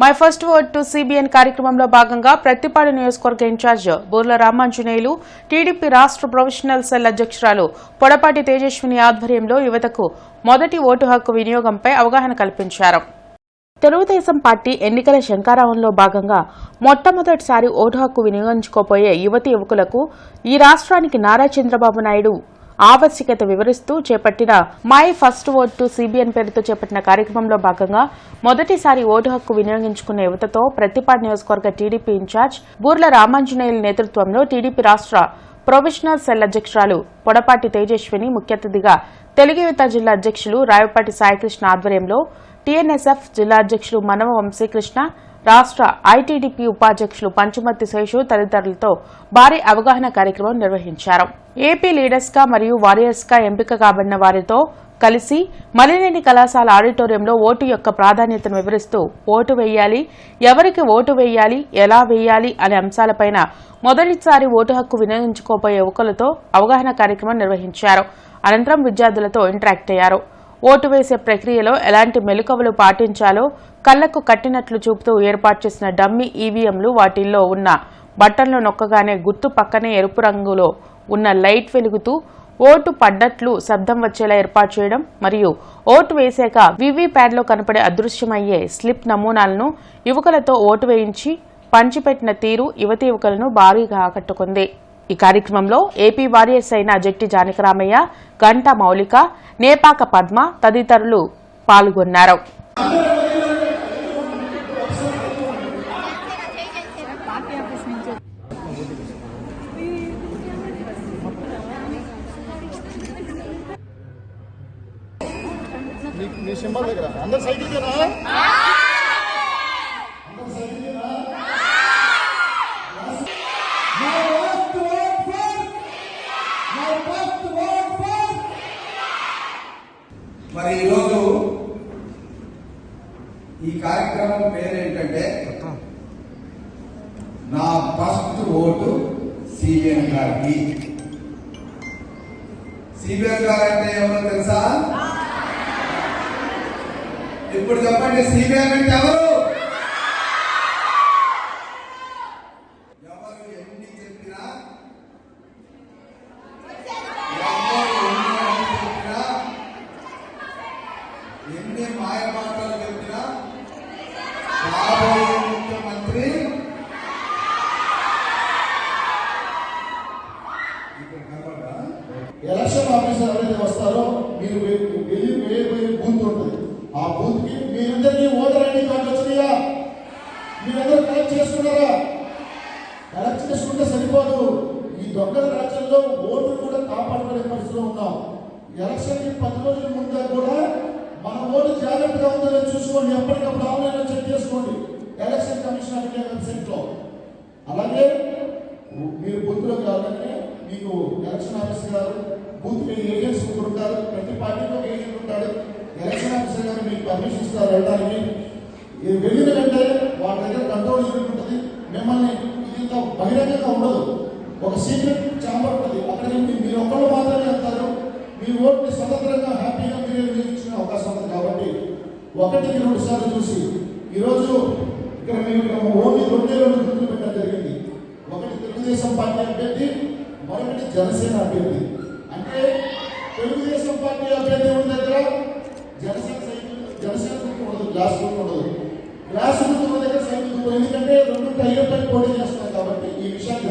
My first word to CBN కార్యక్రమంలో భాగంగా ప్రత్తిపాడు నియోజకవర్గ ఇన్ఛార్జ్ బూర్ల రామాంజనేయులు టీడీపీ రాష్ట్ర ప్రొఫెషనల్ సెల్ అధ్యక్షురాలు పొడపాటి తేజస్విని ఆధ్వర్యంలో యువతకు మొదటి ఓటు హక్కు వినియోగంపై అవగాహన కల్పించారు. తెలుగుదేశం పార్టీ ఎన్నికల శంకారావంలో భాగంగా మొట్టమొదటిసారి ఓటు హక్కు వినియోగించుకోబోయే యువతి యువకులకు ఈ రాష్ట్రానికి నారా చంద్రబాబు నాయుడు ఆవశ్యకత వివరిస్తూ చేపట్టిన my first vote to CBN పేరుతో చేపట్టిన కార్యక్రమంలో భాగంగా మొదటిసారి ఓటు హక్కు వినియోగించుకున్న యువతతో ప్రతిపాడు నియోజకవర్గ టీడీపీ ఇన్ఛార్జ్ బూర్ల రామాంజనేయుల నేతృత్వంలో టీడీపీ రాష్ట్ర ప్రొఫెషనల్ సెల్ అధ్యక్షురాలు పొడపాటి తేజస్విని ముఖ్య అతిథిగా తెలుగు యువత జిల్లా అధ్యక్షులు రాయపాటి సాయికృష్ణ ఆధ్వర్యంలో టీఎన్ఎస్ఎఫ్ జిల్లా అధ్యక్షులు మనవ వంశీకృష్ణ రాష్ట్ర ఐటీడీపీ ఉపాధ్యక్షులు పంచుమర్తి శేషు తదితరులతో భారీ అవగాహన కార్యక్రమం నిర్వహించారు. ఏపీ లీడర్స్గా మరియు వారియర్స్గా ఎంపిక కాబడిన వారితో కలిసి మలినేని కళాశాల ఆడిటోరియంలో ఓటు యొక్క ప్రాధాన్యతను వివరిస్తూ ఓటు వేయాలి ఎవరికి ఓటు వేయాలి ఎలా వేయాలి అనే అంశాలపైన మొదటిసారి ఓటు హక్కు వినియోగించుకోబోయే యువకులతో అవగాహన కార్యక్రమం నిర్వహించారు. అనంతరం విద్యార్థులతో ఇంటరాక్ట్ అయ్యారు. ఓటు వేసే ప్రక్రియలో ఎలాంటి మెలుకవలు పాటించాలో కళ్ళకు కట్టినట్లు చూపుతూ ఏర్పాటు చేసిన డమ్మీ ఈవీఎంలు వాటిల్లో ఉన్న బటన్లు నొక్కగానే గుర్తు పక్కనే ఎరుపు రంగులో ఉన్న లైట్ వెలుగుతూ ఓటు పడ్డట్లు శబ్దం వచ్చేలా ఏర్పాటు చేయడం మరియు ఓటు వేశాక వీవీప్యాడ్లో కనపడే అదృశ్యమయ్యే స్లిప్ నమూనాలను యువకులతో ఓటు వేయించి పంచిపెట్టిన తీరు యువతి యువకులను భారీగా ఆకట్టుకుంది. ఈ కార్యక్రమంలో ఏపీ వారియర్స్ అయిన జట్టి జానకరామయ్య గంట మౌలిక నేపాక పద్మ తదితరులు పాల్గొన్నారు. మీ సింబల్ దగ్గర. అందరు సైకిల్ కదా ఈ కార్యక్రమం పేరు ఏంటంటే నా ఫస్ట్ ఓటు సిబిఎన్ గారికి. సిబిఎన్ గారు అంటే ఎవరో తెలుసా? ఇప్పుడు చెప్పండి సిబిఎన్ అంటే ఎవరు? ఎలక్షన్ ఆఫీసర్ ఎవరైతే వస్తారో మీరు వెళ్ళి వేయబోయే బూత్ ఉంటుంది. ఆ బూత్కి మీరందరికీ ఓటర్ ఐడి కార్డు వచ్చినాయా? మీరందరూ కలెక్ట్ చేసుకున్నారా? కలెక్ట్ చేసుకుంటే సరిపోదు. ఈ దొంగల రాజ్యంలో ఓటు కూడా కాపాడుకునే పరిస్థితిలో ఉన్నాం. ఎలక్షన్కి పది రోజుల ముందే కూడా మన ఓటు జాగ్రత్తగా ఉందో చూసుకోండి. ఎప్పటికప్పుడు ఆన్లైన్ చెక్ చేసుకోండి. ఎలక్షన్ కమిషన్ అనే వెబ్సైట్లో అలాగే మీరు బూత్లోకి రావాలంటే మీకు ఎలక్షన్ ఆఫీసర్ గారు బూత్ ఏజెంట్స్ ఉంటారు ప్రతి పార్టీలో ఒక ఏజెంట్ ఉంటాడు. ఎలక్షన్ ఆఫీసర్ గారు మీకు పర్మిషన్ ఇస్తారు వెళ్ళడానికి. వెళ్ళిన వెంటనే వాళ్ళ దగ్గర కంట్రోల్ యూనిట్ ఉంటుంది. మిమ్మల్ని ఇది ఇంత బహిరంగంగా ఉండదు. ఒక సీక్రెట్ ఛాంబర్ ఉంటుంది. అక్కడ మీ- మీరు ఒక్కళ్ళు మాత్రమే వెళ్తారు. మీ ఓట్ని స్వతంత్రంగా హ్యాపీగా మీరే వినియోగించుకునే అవకాశం ఉంది కాబట్టి ఒకటికి రెండు సార్లు చూసి ఈరోజు ఇక్కడ మీరు ఓన్లీ రెండే రెండు గుర్తులు పెట్టడం జరిగింది. ఒకటి తెలుగుదేశం పార్టీ అభ్యర్థి మరొకటి జనసేన అభ్యర్థి. అంటే తెలుగుదేశం పార్టీ అభ్యర్థి ఉన్న దగ్గర? జనసేన సైకిల్ జనసేన గుర్తు ఉండదు గ్లాస్ గుర్తు ఉండదు. గ్లాస్ గుర్తు దగ్గర సైకిల్ ఎందుకంటే రెండు టైర్ పై పోటీ చేస్తున్నాయి కాబట్టి ఈ విషయాన్ని